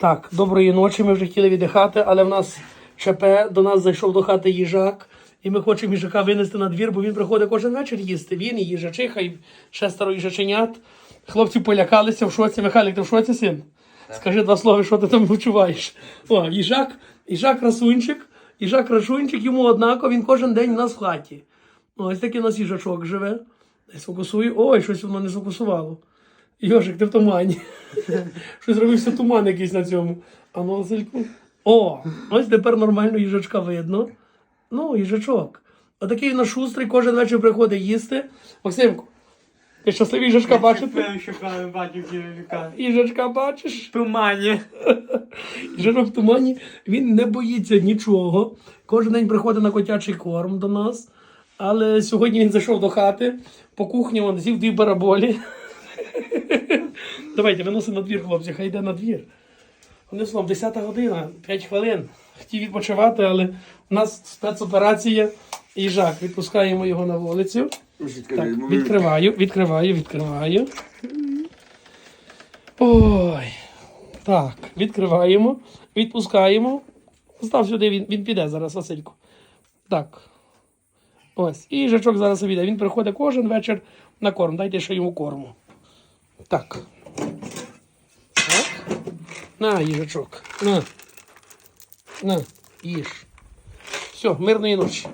Так, доброї ночі. Ми вже хотіли віддихати, але в нас ЧП, до нас зайшов до хати їжак. І ми хочемо їжака винести на двір, бо він приходить кожен вечір їсти. Він і їжачиха, і шестеро їжаченят. Хлопці полякалися в шоці. Михайлик, ти в шоці син? Скажи два слова, що ти там відчуваєш. О, їжак, їжак красунчик, їжак красунчик, йому однаково, він кожен день у нас в хаті. Ось такий у нас їжачок живе. Десь фокусує. Ой, щось воно не сфокусувало. Йожик, ти в тумані. Щось зробився туман якийсь на цьому. А ну, Васильку. О, ось тепер нормально їжачка видно. Ну, їжачок. Отакий він шустрий, кожен вечір приходить їсти. Максимку, ти щасливий їжачка бачити? Я шукаю, бачив їжака. Їжачка бачиш? В тумані. Їжачок в тумані, він не боїться нічого. Кожен день приходить на котячий корм до нас. Але сьогодні він зайшов до хати, по кухні він з'їв дві бараболі. Давайте, виносимо на двір, хлопці, хай йде на двір. Вони словом, 10 година, 5 хвилин. Хотів відпочивати, але у нас спецоперація. Їжак, відпускаємо його на вулицю. Так, відкриваю, відкриваю, відкриваю. Ой. Так, відкриваємо, відпускаємо. Став сюди, він, він піде зараз, Василько. Так. Ось. І їжачок зараз піде. Він приходить кожен вечір на корм. Дайте ще йому корму. Так. Так. На, їжачок. На. На, їж. Все, мирної ночі.